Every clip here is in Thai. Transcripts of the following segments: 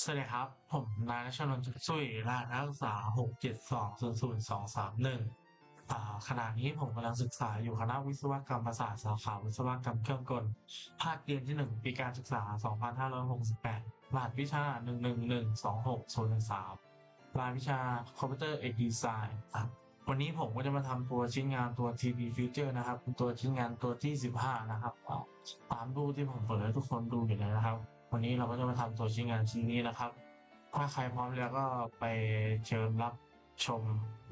สวัสดีครับ ผมนายชนนท์จุกซุยรหัสนักศึกษาหกเจ็ดสองศูนย์ศูนย์สองสามหนึ่งอ่าขณะนี้ผมกำลังศึกษาอยู่คณะวิศวกรรมศาสตร์สาขาวิศวกรรมเครื่องกล ภาคเรียนที่หนึ่งปีการศึกษาสองพันห้าร้อยหกสิบแปดรหัสวิชาหนึ่งหนึ่งหนึ่งสองหกศูนย์สามรายวิชาคอมพิวเตอร์เอกดีไซน์ครับวันนี้ผมก็จะมาทำตัวชิ้นงานตัว TP Future นะครับเป็นตัวชิ้นงานตัวที่สิบห้านะครับตามรูปที่ผมเปิดให้ทุกคนดูอยู่เลยนะครับ วันนี้เราก็จะมาทำตัวชิ้นงานชิ้นนี้นะครับ ถ้าใครพร้อมแล้วก็ไปเชิญรับชม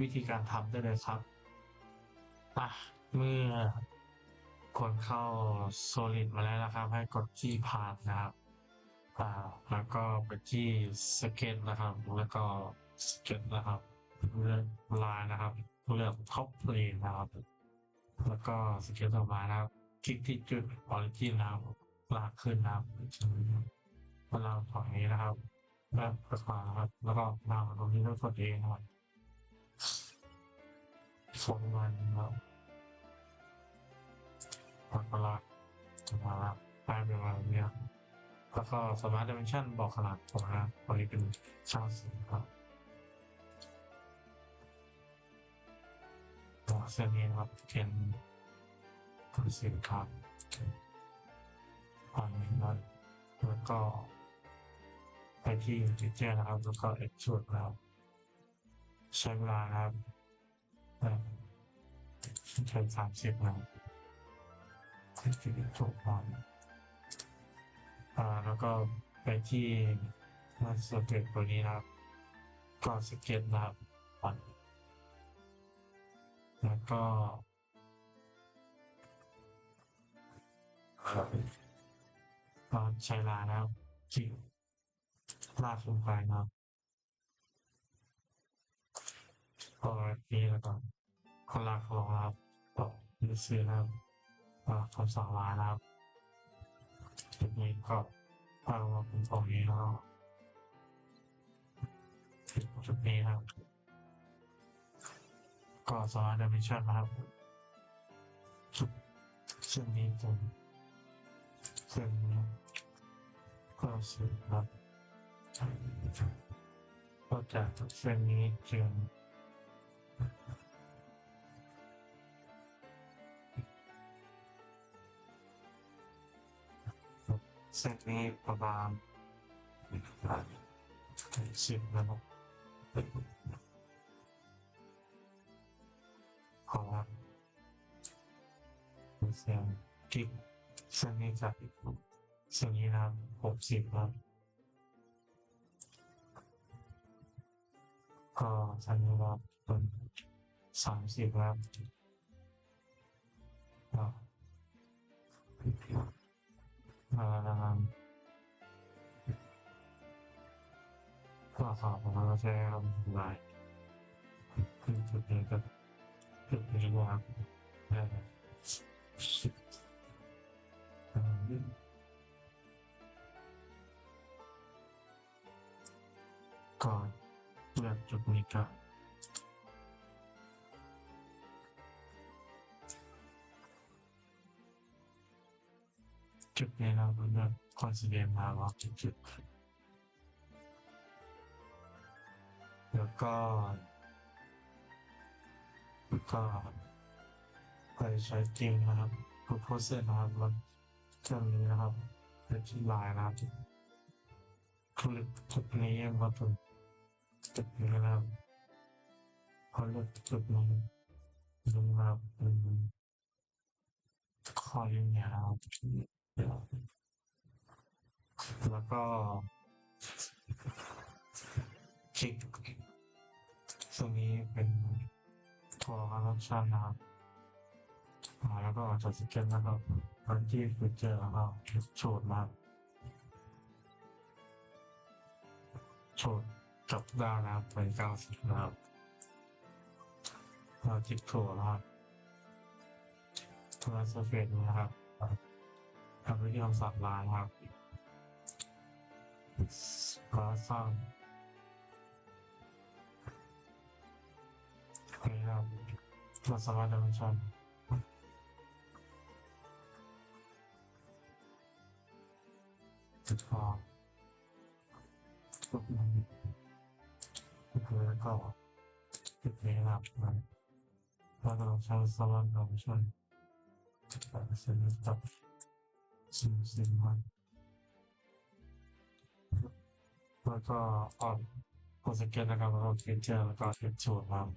วิธีการทำได้เลยครับอะเมื่อกดเข้า Solid มาแล้วนะครับ ให้กดที่พาดนะครับอ่าแล้วก็ไปที่สเก็ตนะครับ แล้วก็สเก็ตนะครับเลือกลายนะครับเลือกท็อปเพลนนะครับ แล้วก็สเก็ตต่อมานะครับ คลิกที่จุด Origin นะครับ ลากขึ้นนะครับเวลาฝั่งนี้นะครับแล้วกดขวานะครับ แล้วก็ดาวตรงนี้แล้วกดเองครับฟงมันนะครักเวลามาละแปลเป็นอะไรเนี่ยแล้วก็สมาร์ทดิเมนชันบอกขนาดของนะตรงนี้เป็นช่างสีครับตัวเส้นนี้นะครับเป็นตัวสีครับ อันนี้นะแล้วก็ไปที่จิเจอร์นะครับ แล้วก็เอ็กซ์ชุดนะครับใช้เวลาครับใช้สามสิบนะที่ที่ถูกต้องอ่าแล้วก็ไปที่มาสเก็ตตัวนี้นะครับ ก็สเก็ตนะครับปัดแล้วก็ ก็ใช้ลานะครับที่ลากลงไปนะพอนี้แล้วก็คนลากลงนะครับตก็ดูซื้อนะครับก็คำสั่งลานะครับจุดนี้ก็พามาเป็นตรงนี้แล้วจุดนี้ครับก็สามารถดิเมนชันนะครับจุดเส้นนี้ตรงเส้นนี้ ก็สื่อครับก็จากเส้นนี้จึงเส้นนี้ประมาณสิบนะครับขอเส่วนนี้ครับหกสิบครับ ก็ใช้เวลาเป็นสามสิบแล้วก็มาแล้วนะครับก็ขอบผมก็ใช้คำลายขึ้นจุดนี้ก็จุดนี้นะครับได้ครับ ก่อนเลือกจุดนี้ครับจุดนี้เราเลือกคอนซีเดนมาล็อกจุดแล้วก็แล้วก็ไปใช้จริงนะครับพูดโพสเซนนะครับแล้วเครื่องนี้นะครับเป็นที่ลายนะครับคลิกจุดนี้มาถึง จุดนี้นะครับพอเลือกจุดนี้ลงมาเป็นคอยยาวแล้วก็คลิกตรงนี้เป็นตัวคอนชันนะครับแล้วก็ออกจากสเก็ตแล้วก็ไปที่ฟิเจอร์แล้วก็โชดมาโชด จับได้นะครับเป็นเก้าสิบนะครับเราจิกถั่วนะครับตัวเซฟเฟตนะครับทำด้วยที่คำสั่งลายครับก็สร้างนี่ครับเราสามารถดำเนินชันจุดฟอ แล้วก็จุดนี้นะครับมันแล้วเราใช้สลับเราช่วยแบบเส้นตับสิ่งสิ่งมันแล้วก็ออนโปรสเกตนะครับแล้วก็เทเจอร์แล้วก็เทปโชว์ครับ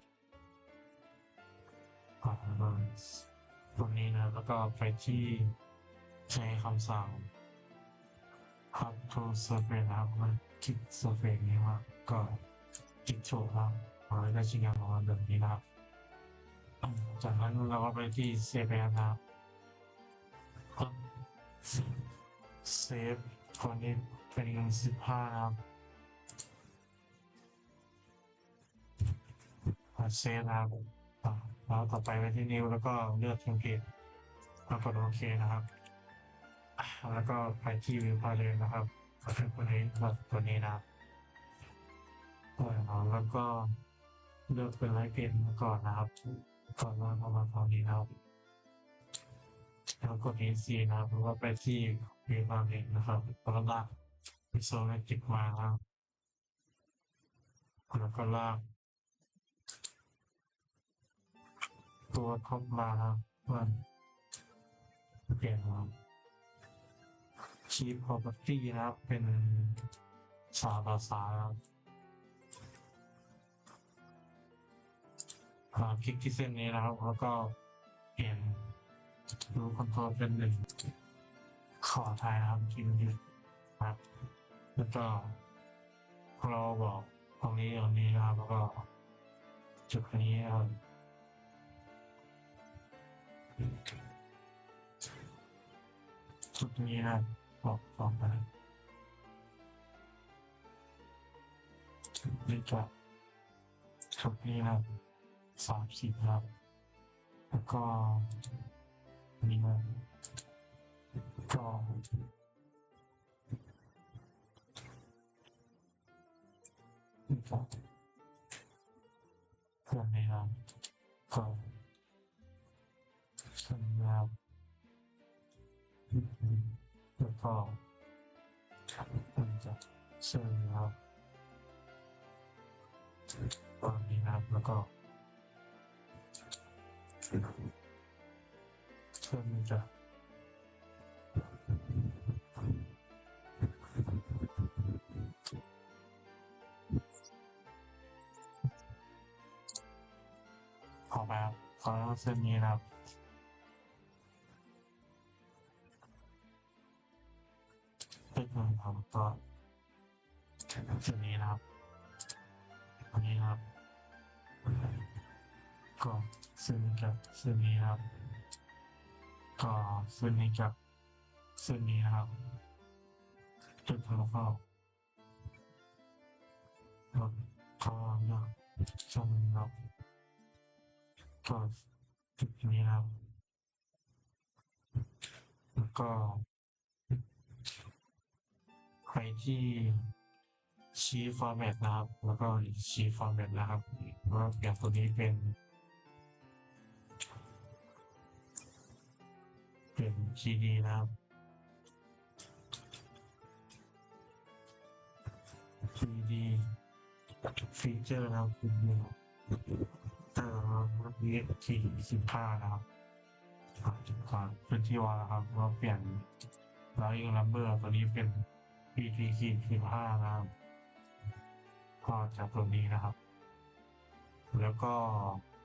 อ่าแล้วก็ตรงนี้นะ แล้วก็ไปที่ใช้คำสั่งครับโทรเซอร์เฟนะครับมันคลิกเซอร์เฟนี้ว่าก็ คลิกโชว์ครับเราได้ชิ้นงานของเราแบบนี้นะครับ จากนั้นเราก็ไปที่เซฟนะครับเซฟคนนี้เป็นเงินสิบห้านะครับเซฟนะครับแล้วต่อไปไปที่นิ้วแล้วก็เลือกเทมเพลตแล้วกดโอเคนะครับ แล้วก็ไปที่วิวพาเลยนะครับก็คือตัวนี้แบบตัวนี้นะครับ เปิดเอาแล้วก็เลือกเป็นไลท์เพนก่อนนะครับก่อนว่าประมาณตอนนี้นะครับแล้วกด AC นะครับแล้วก็ไปที่วิวพาเลยนะครับแล้วก็ลากวิโซเลติกมานะครับแล้วก็ลากตัวท็อปมาครับเพื่อเปลี่ยนมาชีพ property นะครับเป็นสาภาษาครับ คลิกที่เส้นนี้นะครับแล้วก็เปลี่ยนรูคอนโทรลเป็นหนึ่งขอถ่ายครับคลิกนี้ครับ แล้วก็เราบอกตรงนี้ตรงนี้นะครับ แล้วก็จุดนี้นะครับจุดนี้นะบอกบอกไปนี่ก็ชุดนี้นะ สามสิบครับ แล้วก็นี่นะก็นี่ก็เครื่อนี้นะครับก็เครื่องนี้นะครับแล้วก็มันจะเชิญนะครับตอนนี้นะครับแล้วก็ เชิญมันจะขอแบบขอเส้นนี้นะครับเป็นเงินของก็ส่วนนี้นะครับอันนี้นะครับก็ ซึ่งกับซึ่งนี้ครับก็ซึ่งนี้กับซึ่งนี้ครับจุดแล้วก็แล้วก็เลือกช่องนี้ครับก็จุดนี้ครับแล้วก็ ไปที่ชี้ฟอร์แมตนะครับ แล้วก็ชี้ฟอร์แมตนะครับว่าเปลี่ยนตัวนี้เป็น เป็น GD นะครับ GD ฟีเจอร์นะครับคุณดูแต่วันนี้ที่สิบห้านะครับอ่าจุดก่อเป็นที่ว่าครับว่าเปลี่ยนแล้วยังลัมเบอร์ตัวนี้เป็น PT ขีดสิบห้านะครับก็จากตัวนี้นะครับ แล้วก็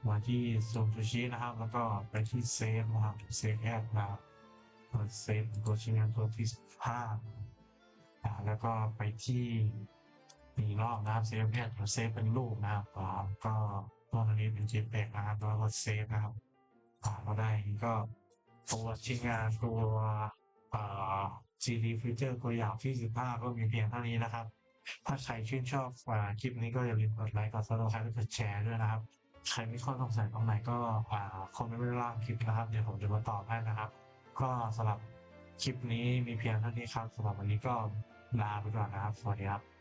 มาที่ซูมซูชินะครับ แล้วก็ไปที่เซฟนะครับเซฟแอดนะครับเปิดเซฟตัวชิ้นงานตัวที่ห้าแล้วก็ไปที่อีกรอบนะครับเซฟแอดเซฟเป็นรูปนะครับก็ตัวนี้เป็น JPEG นะครับแล้วก็เซฟนะครับอ่าเราได้ก็ตัวชิ้นงานตัวอ่า GD Feature ตัวอย่างที่ 15 ก็มีเพียงเท่านี้นะครับ ถ้าใครชื่นชอบคลิปนี้ก็อย่าลืมกดไลค์กด subscribe และกดแชร์ด้วยนะครับ ใครมีข้อสงสัยตรงไหนก็คอมเมนต์ไว้ล่างคลิปนะครับ เดี๋ยวผมจะมาตอบให้นะครับ ก็สำหรับคลิปนี้มีเพียงเท่านี้ครับสำหรับวันนี้ก็ลาไปก่อนนะครับ สวัสดีครับ